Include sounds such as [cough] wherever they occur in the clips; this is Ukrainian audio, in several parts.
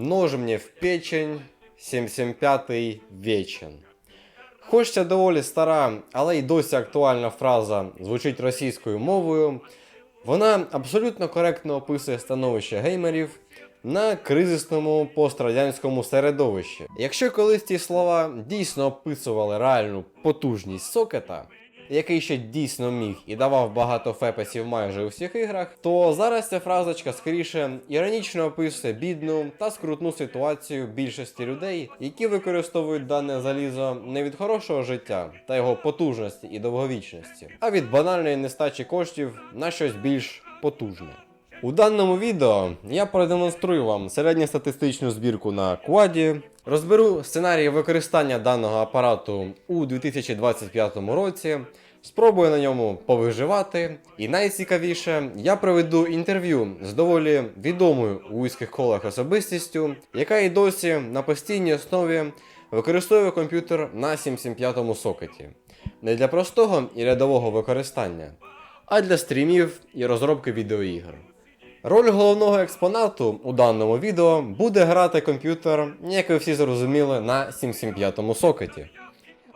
Нож мне в печень, 775 вечен. Хоч ця доволі стара, але й досі актуальна фраза звучить російською мовою. Вона абсолютно коректно описує становище геймерів на кризисному пострадянському середовищі. Якщо колись ці слова дійсно описували реальну потужність сокета, який ще дійсно міг і давав багато фепесів майже у всіх іграх, то зараз ця фразочка скоріше іронічно описує бідну та скрутну ситуацію більшості людей, які використовують дане залізо не від хорошого життя та його потужності і довговічності, а від банальної нестачі коштів на щось більш потужне. У даному відео я продемонструю вам середньостатистичну збірку на кваді, розберу сценарії використання даного апарату у 2025 році, спробую на ньому повиживати, і найцікавіше, я проведу інтерв'ю з доволі відомою у вузьких колах особистістю, яка і досі на постійній основі використовує комп'ютер на 775 сокеті. Не для простого і рядового використання, а для стрімів і розробки відеоігр. Роль головного експонату у даному відео буде грати комп'ютер, як ви всі зрозуміли, на 775 сокеті.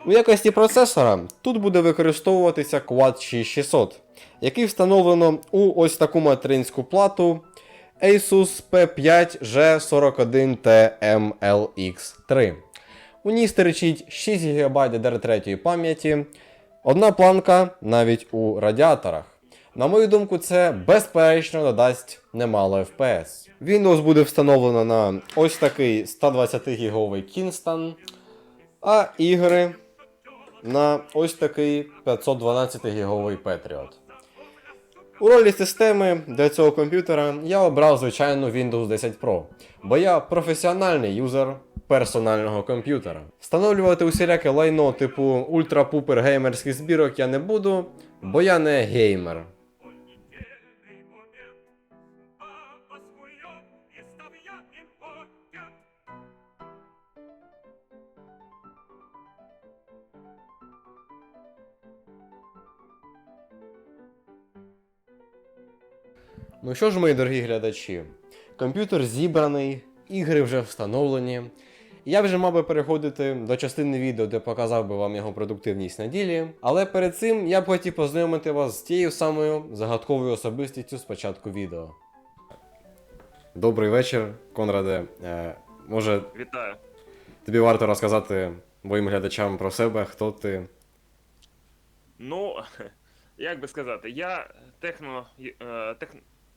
У якості процесора тут буде використовуватися Quad 6600, який встановлено у ось таку материнську плату Asus P5G41TMLX3. У ній стерчить 6 ГБ DDR3 пам'яті, одна планка навіть у радіаторах. На мою думку, це безперечно додасть немало FPS. Windows буде встановлено на ось такий 120 гіговий Kingston, а ігри на ось такий 512 гіговий Patriot. У ролі системи для цього комп'ютера я обрав звичайно Windows 10 Pro, бо я професіональний юзер персонального комп'ютера. Встановлювати усіляке лайно типу ультра-пупер геймерських збірок я не буду, бо я не геймер. Ну що ж, мої дорогі глядачі, комп'ютер зібраний, ігри вже встановлені. Я вже мав би переходити до частини відео, де показав би вам його продуктивність на ділі. Але перед цим я б хотів познайомити вас з тією самою загадковою особистістю з початку відео. Добрий вечір, Конраде. Е, може, Вітаю. тобі варто розказати моїм глядачам про себе, хто ти. Ну, [laughs] як би сказати, я техно. е, тех...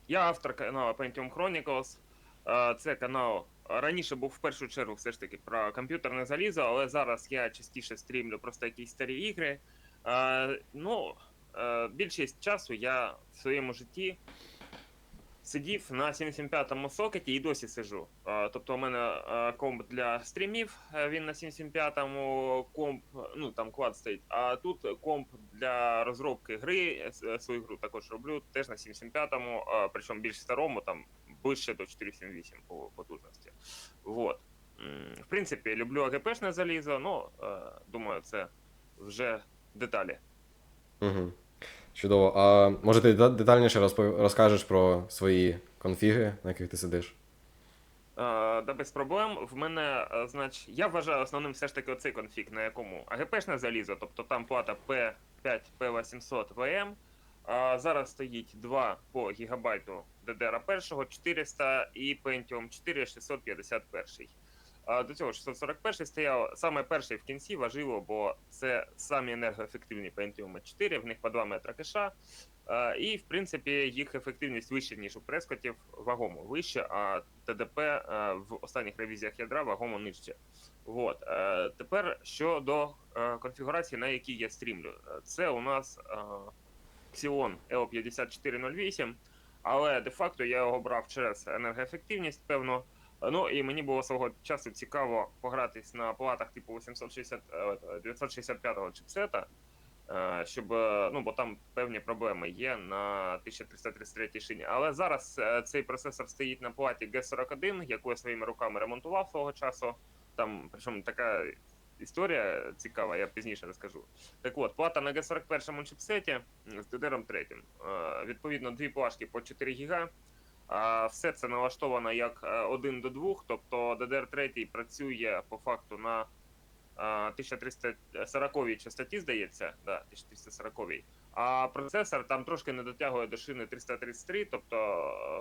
Я автор каналу Pentium Chronicles. Е, Це канал раніше був в першу чергу все ж таки про комп'ютерне залізо, але зараз я частіше стрімлю просто якісь старі ігри. Е, Ну, е, більшість часу я в своєму житті сидів на 775-му сокеті і досі сиджу. Е, Тобто у мене е, комп для стрімів, е, він на 775-му комп, ну там квад стоїть. А тут комп для розробки гри, е, свою гру також роблю, теж на 775-му, е, причому більш старому, там ближче до 478 по потужності. Вот. В принципі, люблю АГПшне залізо, ну е, думаю, це вже деталі. Угу. Чудово. А може ти детальніше розпов... розкажеш про свої конфіги, на яких ти сидиш? Да без проблем. В мене, е, я вважаю основним все ж таки оцей конфіг, на якому АГПшне залізо, тобто там плата P5, P800 VM. А зараз стоїть 2 по гігабайту DDR1 400 і Pentium 4 651. До цього 641 стояв саме перший в кінці важливо, бо це самі енергоефективні Pentium 4, в них по 2 метра кеша. Е, І, в принципі, їх ефективність вища, ніж у прескотів, вагомо вище, а ТДП е, в останніх ревізіях ядра вагомо нижче. Вот. Е, Тепер щодо е, конфігурації, на якій я стрімлю. Це у нас Xeon L5408, але де-факто я його брав через енергоефективність, певно. Е, Ну і мені було свого часу цікаво погратись на платах типу 860, е, 965 чипсета, е, щоб е, ну бо там певні проблеми є на 1333 шині. Але зараз е, цей процесор стоїть на платі G41, яку я своїми руками ремонтував свого часу. Там причому така історія цікава, я пізніше розкажу. Так от, плата на G41 чипсеті з DDR 3. Е, Відповідно, дві плашки по 4 ГБ. Все це налаштовано як е, один до двох, тобто DDR3 працює по факту на а, 1340 частоті, здається, да, 1340. А процесор там трошки не дотягує до шини 333, тобто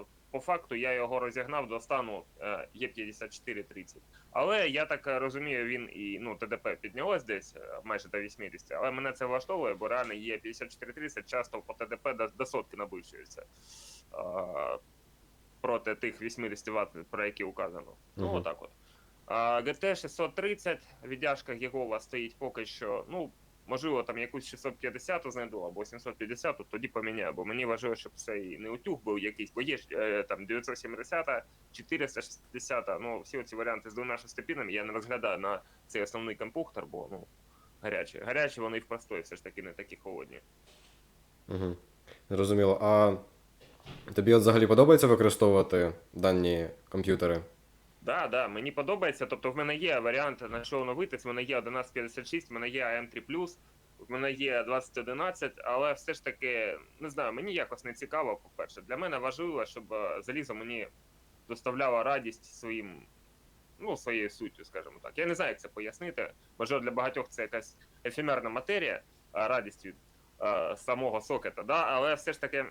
е, по факту я його розігнав до стану е, Е5430. Але я так е, розумію, він і ну ТДП піднялось десь е, майже до 80, але мене це влаштовує, бо реально є 5430 часто по ТДП до, до сотки набільшується е, проти тих 80 Вт, про які указано. Ну, отак от. А, GT 630, віддяжка Гігова стоїть поки що, ну, можливо, там якусь 650 знайду або 750, тоді поміняю, бо мені важливо, щоб це і не утюг був якийсь, бо є ж, е, там 970, 460, ну, всі ці варіанти з двома шестипінами я не розглядаю на цей основний компуктор, бо, ну, гарячі. Гарячі вони і в простої все ж таки не такі холодні. Угу. Зрозуміло. А тобі от взагалі подобається використовувати дані комп'ютери? Да, да, мені подобається. Тобто, в мене є варіант на що оновитись. В мене є 1156, в мене є AM3+, в мене є 2011, але все ж таки, не знаю, мені якось не цікаво, по-перше. Для мене важливо, щоб е, залізо мені доставляло радість своїм, ну, своєю суттю, скажімо так. Я не знаю, як це пояснити. Можливо, для багатьох це якась ефемерна матерія, радість від е, самого сокета, да? але все ж таки.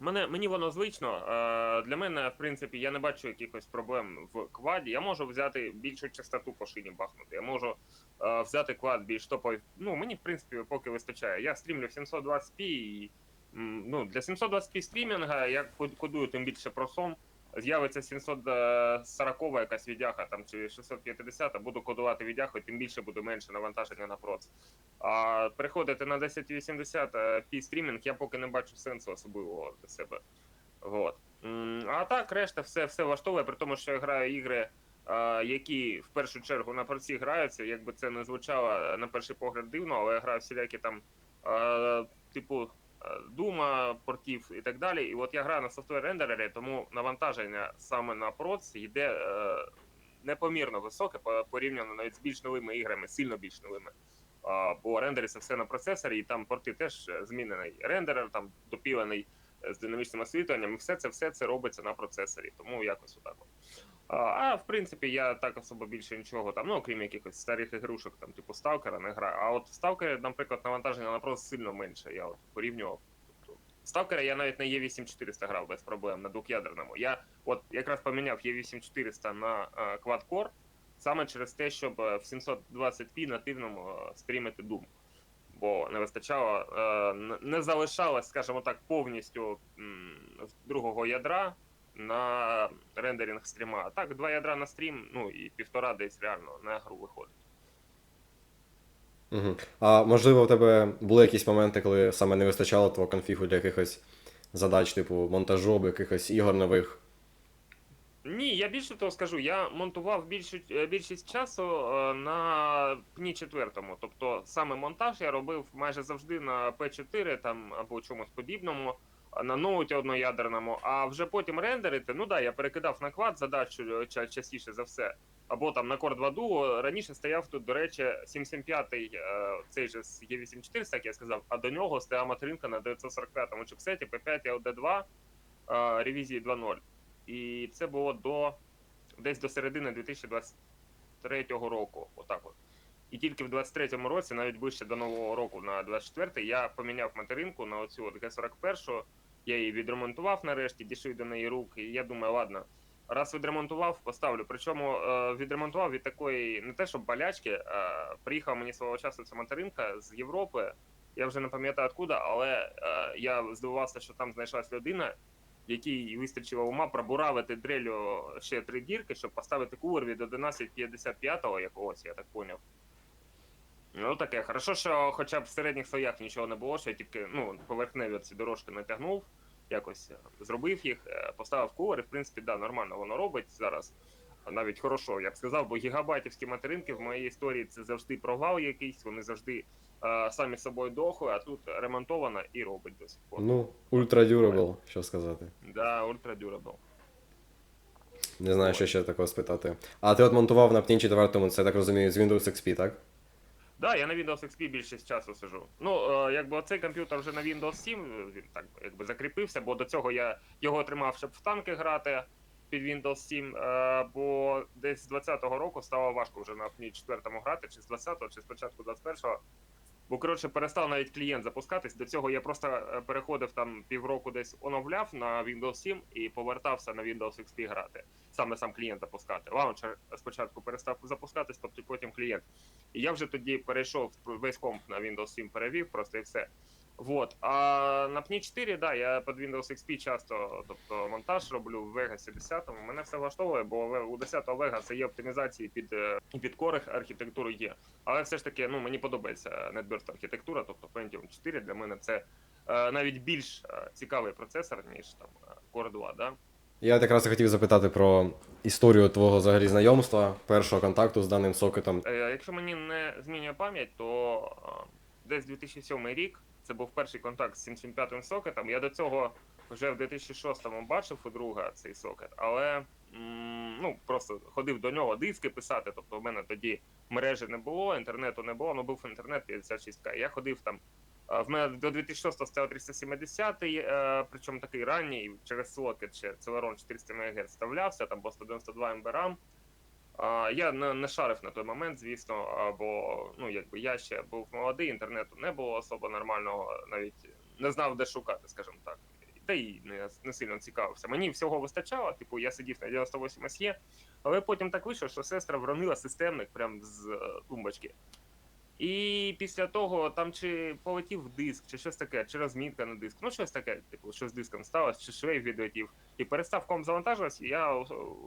Мене мені воно звично. Е, для мене, в принципі, я не бачу якихось проблем в кваді. Я можу взяти більшу частоту по шині бахнути. Я можу е, взяти квад більш топовий. Ну мені в принципі поки вистачає. Я стрімлю в 720p і ну для 720p стрімінга я кодую тим більше про сом. З'явиться 740 якась відяха там чи 650, буду кодувати відяху, тим більше буде менше навантаження на проц. А переходити на 1080 p стрімінг я поки не бачу сенсу особливого для себе. Вот. А так, решта все, все влаштовує, при тому, що я граю ігри, які в першу чергу на проці граються. Якби це не звучало е, на перший погляд дивно, але я граю всілякі там, типу, е, Дума, портів і так далі. І от я граю на софтвер рендерері, тому навантаження саме на проц йде е, непомірно високе порівняно навіть з більш новими іграми, сильно більш новими. А, бо рендериться все на процесорі, і там порти теж е, змінений рендерер, там допілений е, з динамічним освітлюванням. і Все це все це робиться на процесорі, тому якось отак. А, в принципі, я так особо більше нічого там, ну окрім якихось старих ігрушок, там типу Сталкера, не граю. А от в Сталкері, наприклад, навантаження на просто сильно менше. Я от порівнював. Тобто, Сталкера я навітт на Е8400 грав без проблем на двох'ядерному. Я от якраз поміняв Е8400 на е, Quad-Core, саме через те, щоб е, в 720p нативному е, стрімити Doom. Бо не вистачало, е, не залишалось, скажімо так, повністю другого ядра на рендеринг стріма. А так, два ядра на стрім, ну і півтора десь реально на гру виходить. Угу. А можливо, в тебе були якісь моменти, коли саме не вистачало твого конфігу для якихось задач, типу монтажу або якихось ігор нових? Ні, я більше того скажу, я монтував більшу, е, більшість часу е, на пні четвертому. Тобто саме монтаж я робив майже завжди на P4 там або чомусь подібному, на ноуті одноядерному, а вже потім рендерити. Ну да, я перекидав на квад задачу е, частіше за все. Або там на Core 2 Duo. Раніше стояв тут, до речі, 775 е, цей же з E8400, як я сказав, а до нього стояла материнка на 945-му чипсеті P5 LD2 е, ревізії 2.0. І це було до десь до середини 2023 року. Отак от. І тільки в 23-му році, навіть ближче до нового року, на 24-й, я поміняв материнку на оцю от Г41. Я її відремонтував нарешті, дійшли до неї руки. І я думаю, ладно, раз відремонтував, поставлю. Причому е, відремонтував від такої, не те, щоб болячки, приїхала мені свого часу ця материнка з Європи. Я вже не пам'ятаю откуда, але е, я здивувався, що там знайшлась людина, якій вистачило ума пробуравити дрелю ще три дірки, щоб поставити кулер від 1155-го якогось, я так поняв. Ну таке, хорошо, що хоча б в середніх слоях нічого не було, що я тільки ну, поверхневі ці дорожки натягнув, якось е, зробив їх, е, поставив кулер, і в принципі, да, нормально воно робить зараз. Навіть хорошо, я б сказав, бо гігабайтівські материнки в моїй історії це завжди провал якийсь, вони завжди е, самі собою дохли, а тут ремонтовано і робить до сих пор. Ну, Ultra Durable, що сказати. Да, ультра durable. Не знаю, що ще такого спитати. А ти от монтував на пні четвертому, це я так розумію, з Windows XP, так? Да, я на Windows XP більшість часу сижу. Ну, е, якби оцей комп'ютер вже на Windows 7, він так якби закріпився, бо до цього я його тримав, щоб в танки грати під Windows 7, е, бо десь з 20-го року стало важко вже на пні 4 грати, чи з 20-го, чи спочатку 21-го. Бо коротше перестав навіть клієнт запускатись. До цього я просто е, переходив там півроку десь оновляв на Windows 7 і повертався на Windows XP грати. Саме сам клієнт запускати. Лаунчер спочатку перестав запускатись, тобто потім клієнт. І я вже тоді перейшов весь комп на Windows 7 перевів, просто і все. Вот. А на пні 4, да, я під Windows XP часто, тобто монтаж роблю в Vegas 10. Мене все влаштовує, бо у 10 Vegas є оптимізації під е, під Core архітектуру є. Але все ж таки, ну мені подобається NetBurst архітектура, тобто Pentium 4 для мене це е, навіть більш е, цікавий процесор, ніж там Core 2, да. Я якраз хотів запитати про історію твого взагалі знайомства, першого контакту з даним сокетом. Якщо мені не змінює пам'ять, то десь 2007 рік це був перший контакт з 775 сокетом. Я до цього вже в 2006-му бачив у друга цей сокет, але ну просто ходив до нього диски писати. Тобто в мене тоді мережі не було, інтернету не було, ну був інтернет 56к. Я ходив там. В мене до 2006 стояв 370, е, причому такий ранній через сокет ще Celeron 400 МГц вставлявся, там по 192 МБ RAM. Я не, не шарив на той момент, звісно, бо ну якби я ще був молодий, інтернету не було особо нормального, навіть не знав, де шукати, скажімо так. Та й не, не сильно цікавився. Мені всього вистачало, типу, я сидів на 98 SE, але потім так вийшло, що сестра вронила системник прям з е, тумбочки. І після того там чи полетів диск, чи щось таке, чи розмітка на диск, ну щось таке, типу, що з диском сталося, чи швейв відлетів. І перестав ком завантажуватися, я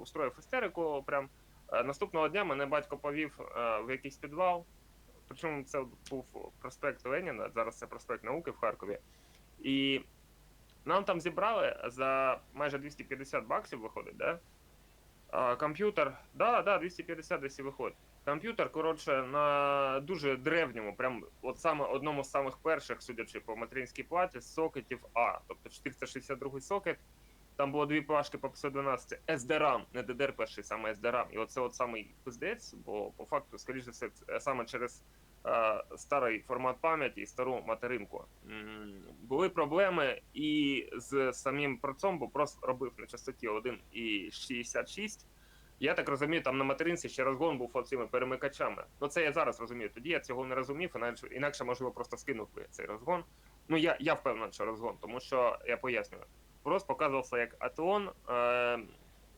устроїв істерику прям. Е, Наступного дня мене батько повів е, в якийсь підвал. Причому це був проспект Леніна, зараз це проспект науки в Харкові. І нам там зібрали за майже 250 баксів виходить, да? Комп'ютер, да, да, 250 десь і виходить. Комп'ютер, коротше, на дуже древньому, прям от саме одному з самих перших, судячи по материнській платі, сокетів А, тобто 462 сокет. Там було дві плашки по 512 SDRAM, не DDR перший, саме SDRAM. І оце от самий пиздець, бо по факту, скоріше за все, це саме через е, старий формат пам'яті і стару материнку. Були проблеми і з самим процом, бо просто робив на частоті 1,66. Я так розумію, там на материнці ще розгон був оцими перемикачами. Ну це я зараз розумію. Тоді я цього не розумів, інакше, інакше можливо, просто скинув би цей розгон. Ну я, я впевнений, що розгон, тому що я пояснюю. Просто показувався як Атеон, е,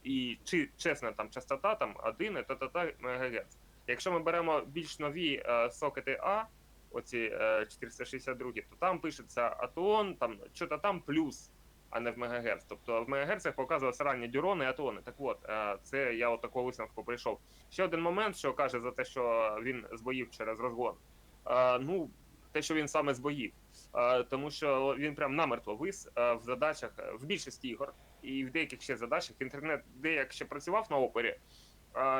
і чи чесна там частота там 1 та-та-та МГц. Якщо ми беремо більш нові е, сокети А, оці е, 462, то там пишеться Атеон, там що-то там плюс, а не в МГц. Тобто в МГц показувалися ранні дюрони і атони. Так от, е, це я от такого висновку прийшов. Ще один момент, що каже за те, що він збоїв через розгон. Е, ну, те, що він саме збоїв. Е, тому що він прям намертво вис е, в задачах е, в більшості ігор і в деяких ще задачах. Інтернет деяк ще працював на опері,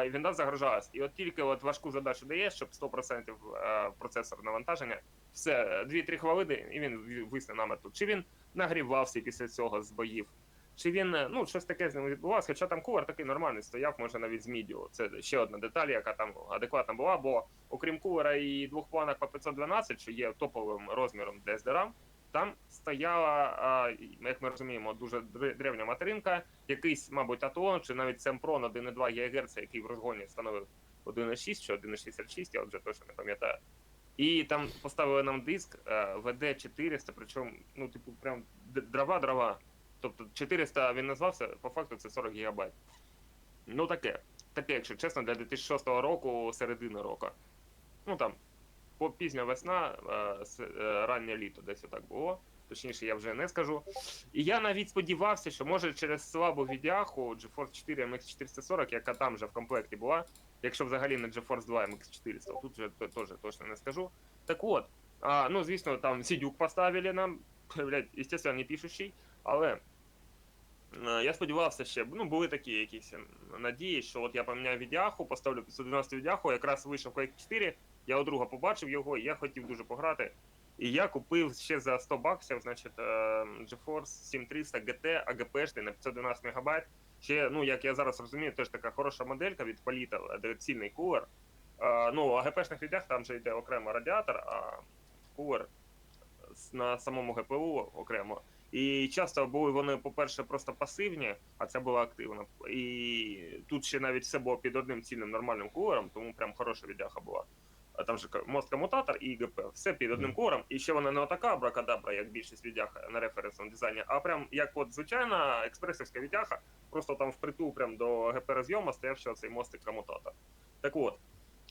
він нас загрожалась. І от тільки от важку задачу дає, щоб 100% е, процесор навантаження, все 2-3 хвилини, і він висне намертво. Чи він нагрівався після цього з боїв? Чи він е, ну щось таке з ним відбувалося? Хоча там кулер такий нормальний стояв, може навіть з мідіо. Це ще одна деталь, яка там адекватна була. Бо окрім кулера і двох планок по 512, що є топовим розміром для SDRAM, там стояла, як ми розуміємо, дуже дре- древня материнка, якийсь, мабуть, Атон, чи навіть Sempron 1,2 ГГц, який в розгоні становив 1,6 чи 1,66, я вже точно не пам'ятаю. І там поставили нам диск е, VD400, причому, ну, типу, прям дрова-дрова. Тобто 400 він назвався, по факту це 40 гігабайт. Ну таке. Таке, якщо чесно, для 2006 року, середини року. Ну там, по пізня весна, е, е, раннє літо, десь отак було. Точніше, я вже не скажу. І я навіть сподівався, що може через слабу відяху GeForce 4 MX 440, яка там же в комплекті була, якщо взагалі не GeForce 2 MX 400, тут вже теж точно не скажу. Так от, а, ну звісно, там Сидюк поставили нам, [laughs] блядь, естественно, не пишущий, але Я сподівався ще, ну були такі якісь ем, надії, що от я поміняю відяху, поставлю 590 відяху, якраз вийшов Quake 4, я у друга побачив його, і я хотів дуже пограти. І я купив ще за 100 баксів, значить, е, GeForce 7300 GT AGP на 512 МБ. Ще, ну як я зараз розумію, теж така хороша моделька від Polita, де цільний кулер. Е, ну, у АГПшних віддях там же йде окремо радіатор, а кулер на самому ГПУ окремо. І часто були вони, по-перше, просто пасивні, а це була активна. І тут ще навіть все було під одним цільним нормальним кулером, тому прям хороша віддяха була. А там же мост комутатор і ГП. Все під одним кулером. І ще вона не отака абракадабра, як більшість віддях на референсному дизайні, а прям як от звичайна експресівська віддяха, просто там впритул прям до ГП розйому стояв ще цей мостик комутатор. Так от.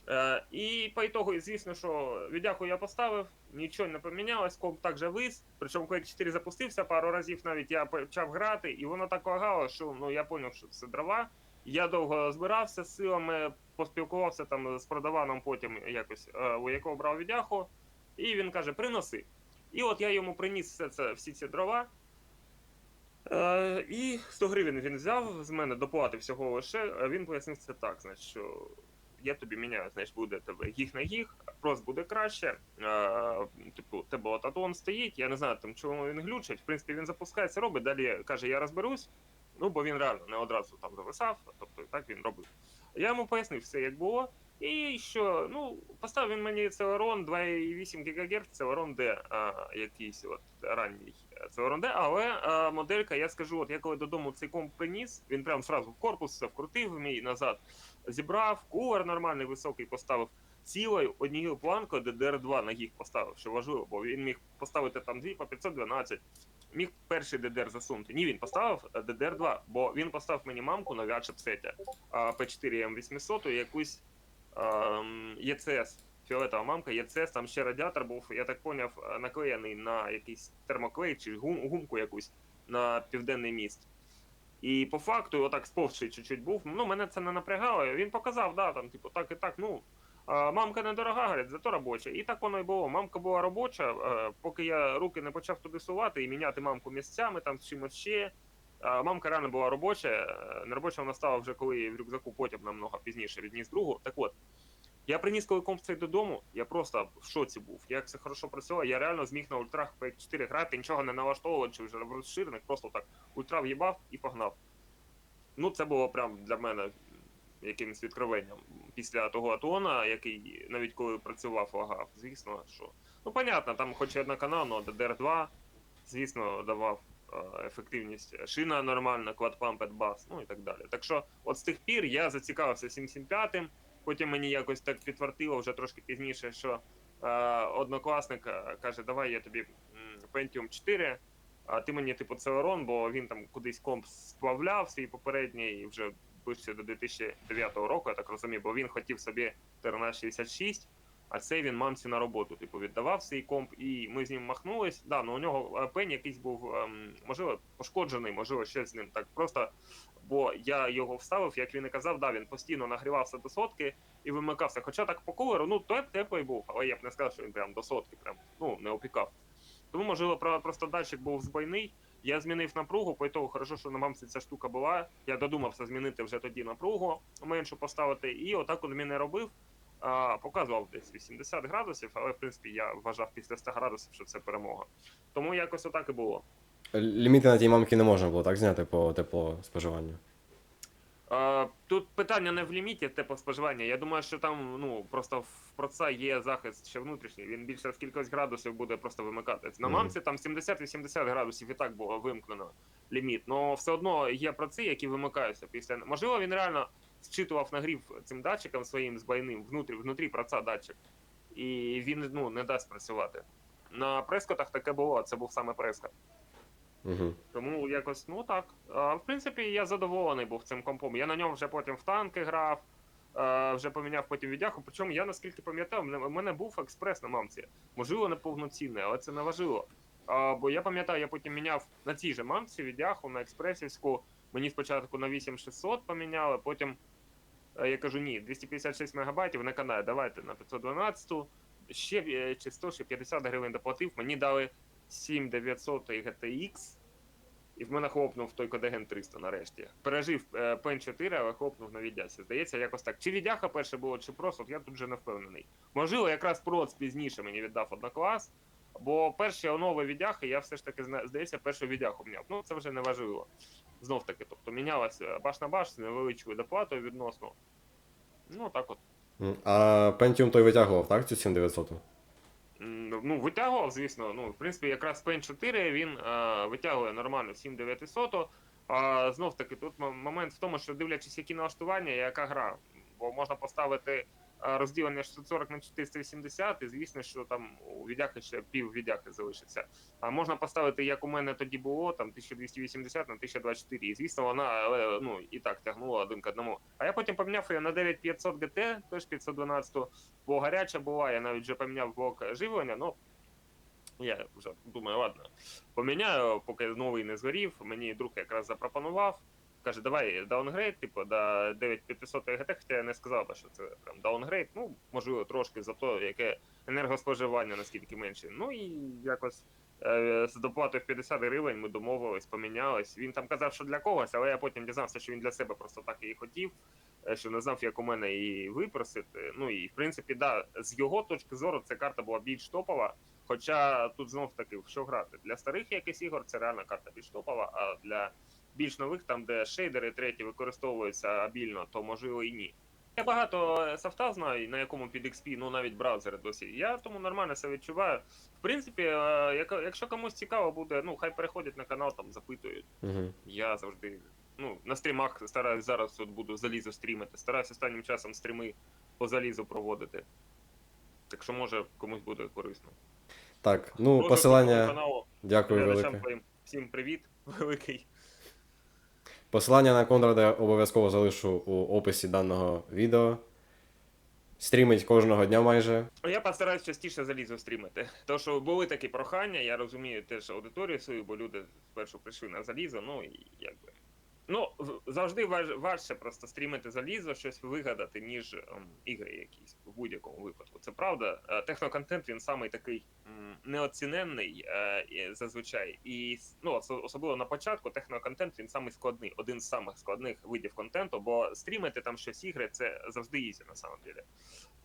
Е, і по ітогу, звісно, що віддяку я поставив, нічого не помінялось, комп також вис. Причому Quake 4 запустився пару разів навіть я почав грати, і воно так лагало, що ну я зрозумів, що це дрова. Я довго збирався з силами, поспілкувався там з продаваном потім якось, е, у якого брав віддяху, і він каже: приноси. І от я йому приніс все це, всі ці дрова. Е, і 100 гривень він взяв з мене, доплатив всього лише. Він пояснив це так, значить, що я тобі міняю, значить, буде тебе гіг на гіг, просто буде краще. Е, типу, тебе от стоїть, я не знаю, там чому він глючить. В принципі, він запускається, робить, далі каже, я розберусь. Ну, бо він реально не одразу там зависав, тобто так він робив. Я йому пояснив все, як було. І що, ну, поставив він мені Celeron 2,8 ГГц, Celeron D, а, якийсь от ранній Celeron D, але а, моделька, я скажу, от я коли додому цей комп приніс, він прям сразу в корпус все вкрутив мій назад, зібрав, кулер нормальний, високий поставив, цілою однією планкою DDR2 на гіг поставив, що важливо, бо він міг поставити там дві по 512, міг перший DDR засунути. Ні, він поставив е, DDR2, бо він поставив мені мамку на чипсеті P4 M800 і якусь ем, ECS, фіолетова мамка, ECS, там ще радіатор був, я так поняв, е, наклеєний на якийсь термоклей чи гум, гумку якусь на південний міст. І по факту, отак сповший чуть-чуть був. Ну, мене це не напрягало. Він показав, да, там, типу, так і так, ну. Мамка недорога, говорить, зато робоча. І так воно і було. Мамка була робоча, е, поки я руки не почав туди сувати і міняти мамку місцями, там з чимось ще. Мамка реально була робоча. е, Неробоча вона стала вже коли в рюкзаку потім намного пізніше відніс другу. Так от, я приніс коли комп цей додому, я просто в шоці був. Як це хорошо працювало, я реально зміг на ультрах p 4 грати, нічого не налаштовував, чи вже в розширених, просто так ультра в'їбав і погнав. Ну, це було прям для мене якимось відкровенням. Після того Атона, який навіть коли працював, лагав, звісно, що. Ну, понятно, там хоч і одноканал, але DDR2, звісно, давав е, ефективність. Шина нормальна, квадпамп, бас, ну і так далі. Так що, от з тих пір я зацікавився 775 Потім мені якось так підтвердило вже трошки пізніше, що е, однокласник е, каже, давай я тобі Pentium 4, а ти мені типу Celeron, бо він там кудись комп сплавляв свій попередній вже ближче до 2009 року, я так розумію, бо він хотів собі 1466, а цей він мамці на роботу, типу, віддавав свій комп, і ми з ним махнулись. Да, ну у нього е, пень якийсь був, ем, можливо, пошкоджений, можливо, ще з ним так просто. Бо я його вставив, як він і казав, да, він постійно нагрівався до сотки і вимикався. Хоча так по кулеру, ну той теплий був, але я б не сказав, що він прям до сотки, прям ну не опікав. Тому, можливо, просто датчик був збойний. Я змінив напругу, по того хорошо, що на мамці ця штука була. Я додумався змінити вже тоді напругу, меншу поставити, і отак він і робив. А, показував десь 80 градусів, але в принципі я вважав після 100 градусів, що це перемога. Тому якось отак і було. Ліміти на тій мамці не можна було так зняти по теплоспоживанню. Е, Тут питання не в ліміті теплоспоживання. Я думаю, що там ну просто в проца є захист ще внутрішній. Він більше в кількох градусів буде просто вимикатись. На мамці там 70-80 градусів і так було вимкнено ліміт. але все одно є проци, які вимикаються після. Можливо, він реально зчитував нагрів цим датчиком своїм збайним внутрі, внутрі проца датчик, і він ну не дасть працювати. На прескотах таке було. Це був саме прескот. Угу. Тому якось, ну так. А, в принципі, я задоволений був цим компом. Я на ньому вже потім в танки грав, а, вже поміняв потім віддяху. Причому я наскільки пам'ятав, в мене був експрес на мамці. Можливо, не повноцінний, але це не важливо. А, бо я пам'ятаю, я потім міняв на цій же мамці віддяху на експресівську. Мені спочатку на 8600 поміняли, потім я кажу, ні, 256 мегабайтів, вона канає, давайте на 512, ще е, чи 100, ще 50 гривень доплатив. Мені дали 7900 GTX, і в мене хлопнув той Кодеген 300 нарешті. Пережив е, Pen 4, але хлопнув на віддясі. Здається, якось так. Чи віддяха перше було, чи просто, я тут вже не впевнений. Можливо, якраз проц пізніше мені віддав одноклас, бо перші онови віддяхи я все ж таки здається, першу віддяху міняв. Ну це вже не важливо. Знов таки, тобто мінялася баш на баш з невеличкою доплатою відносно. Ну так от. А Pentium той витягував, так, цю 7900? Ну, витягував, звісно. Ну, в принципі, якраз Paint 4 він е, витягує нормально 7900. А знов таки, тут момент в тому, що дивлячись, які налаштування, яка гра. Бо можна поставити е, розділення 640 на 480, і звісно, що там у відяхи ще пів відяхи залишиться. А можна поставити, як у мене тоді було, там 1280 на 1024. І звісно, вона ну, і так тягнула один к одному. А я потім поміняв її на 9500 GT, теж 512, бо гаряча була, я навіть вже поміняв блок живлення, ну я вже думаю, ладно, поміняю, поки новий не згорів. Мені друг якраз запропонував. Каже, давай даунгрейд, типу, до 9500 ГТ, хоча я не сказав би, що це прям даунгрейд. Ну, можливо, трошки за те, яке енергоспоживання наскільки менше. Ну і якось е, з доплатою в 50 гривень ми домовились, помінялись. Він там казав, що для когось, але я потім дізнався, що він для себе просто так і хотів, е, що не знав, як у мене її випросити. Ну і в принципі, да, з його точки зору, ця карта була більш топова. Хоча тут знов таки що грати. Для старих якихось ігор це реальна карта більш топова, а для більш нових, там де шейдери треті використовуються обільно, то можливо і ні. Я багато софта знаю, на якому під XP, ну навіть браузери досі. Я тому нормально це відчуваю. В принципі, е, якщо комусь цікаво буде, ну хай переходять на канал, там запитують. Угу. Я завжди ну, на стрімах стараюсь зараз от буду залізо стрімити. Стараюсь останнім часом стріми по залізу проводити. Так що може комусь буде корисно. Так, ну, крутого посилання. Дякую велике. всім привіт, [laughs] великий. Посилання на Конрада я обов'язково залишу у описі даного відео. Стрімить кожного дня майже. Я постараюсь частіше залізу стрімити. То, що були такі прохання, я розумію теж аудиторію свою, бо люди спершу прийшли на залізо, ну і якби. Ну, завжди важ, важче просто стрімити залізо, щось вигадати, ніж ем, ігри якісь в будь-якому випадку. Це правда. Е, Техноконтент він самий такий м, неоціненний е, зазвичай. І ну, особливо на початку техноконтент він самий складний, один з самих складних видів контенту, бо стрімити там щось ігри це завжди ізі на самом деле.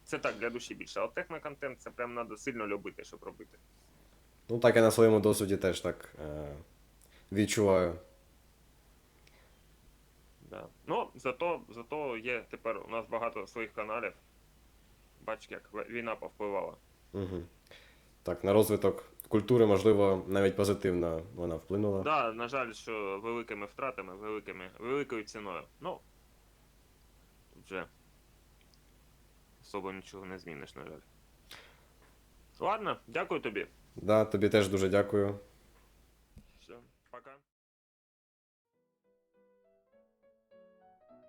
Це так для душі більше. А техноконтент це прям треба сильно любити, щоб робити. Ну, так я на своєму досвіді теж так е, відчуваю. Да. Ну, зато, зато є тепер у нас багато своїх каналів. Бач, як війна повпливала. Угу. Так, на розвиток культури, можливо, навіть позитивно вона вплинула. Да, на жаль, що великими втратами, великими, великою ціною. Ну. Тут вже особо нічого не зміниш, на жаль. Ладно, дякую тобі. Да, тобі теж дуже дякую. Все, пока.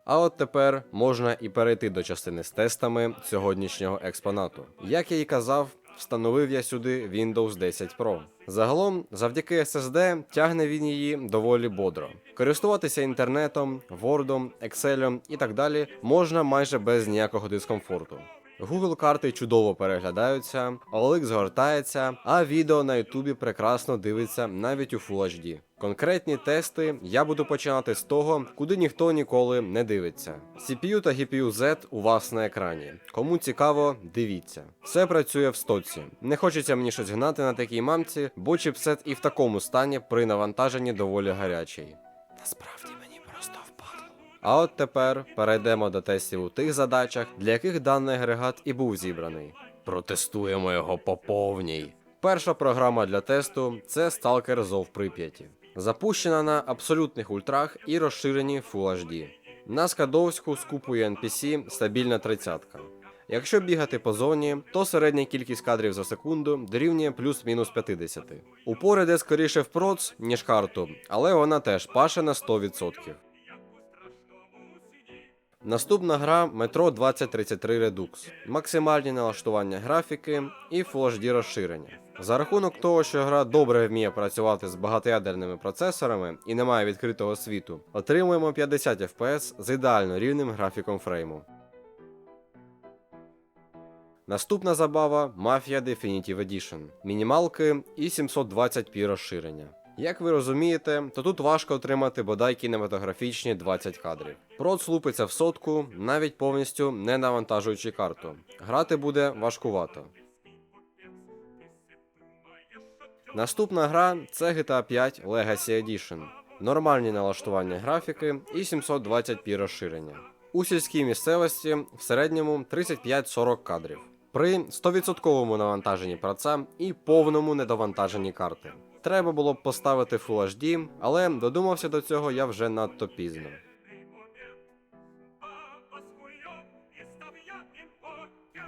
А от тепер можна і перейти до частини з тестами сьогоднішнього експонату. Як я і казав, встановив я сюди Windows 10 Pro. Загалом, завдяки SSD, тягне він її доволі бодро. Користуватися інтернетом, Word, Excel і так далі можна майже без ніякого дискомфорту. Google карти чудово переглядаються, OLX згортається, а відео на Ютубі прекрасно дивиться навіть у Full HD. Конкретні тести я буду починати з того, куди ніхто ніколи не дивиться. CPU та GPU Z у вас на екрані. Кому цікаво, дивіться. Все працює в стоці. Не хочеться мені щось гнати на такій мамці, бо чіпсет і в такому стані при навантаженні доволі гарячий. Насправді. А от тепер перейдемо до тестів у тих задачах, для яких даний агрегат і був зібраний. Протестуємо його по повній. Перша програма для тесту це Stalker Зов Прип'яті. Запущена на абсолютних ультрах і розширенні Full HD. На Скадовську скупує NPC стабільна тридцятка. Якщо бігати по зоні, то середня кількість кадрів за секунду дорівнює плюс-мінус 50. Упор іде скоріше в проц, ніж карту, але вона теж паше на 100%. Наступна гра Metro 2033 Redux. Максимальні налаштування графіки і Full HD розширення. За рахунок того, що гра добре вміє працювати з багатоядерними процесорами і не має відкритого світу, отримуємо 50 FPS з ідеально рівним графіком фрейму. Наступна забава Mafia Definitive Edition. Мінімалки і 720p розширення. Як ви розумієте, то тут важко отримати бодай кінематографічні 20 кадрів. Проц лупиться в сотку, навіть повністю не навантажуючи карту. Грати буде важкувато. Наступна гра це GTA 5 Legacy Edition. Нормальні налаштування графіки і 720p розширення. У сільській місцевості в середньому 35-40 кадрів. При 100% навантаженні праца і повному недовантаженні карти. Треба було б поставити Full HD, але додумався до цього я вже надто пізно.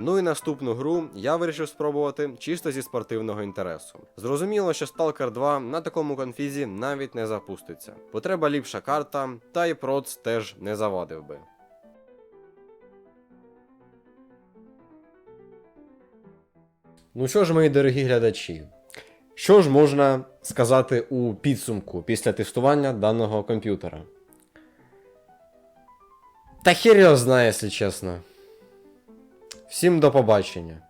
Ну і наступну гру я вирішив спробувати чисто зі спортивного інтересу. Зрозуміло, що Stalker 2 на такому конфізі навіть не запуститься, бо треба ліпша карта, та й проц теж не завадив би. Ну що ж, мої дорогі глядачі, що ж можна сказати у підсумку після тестування даного комп'ютера? Та хер його знає, якщо чесно. Всім до побачення.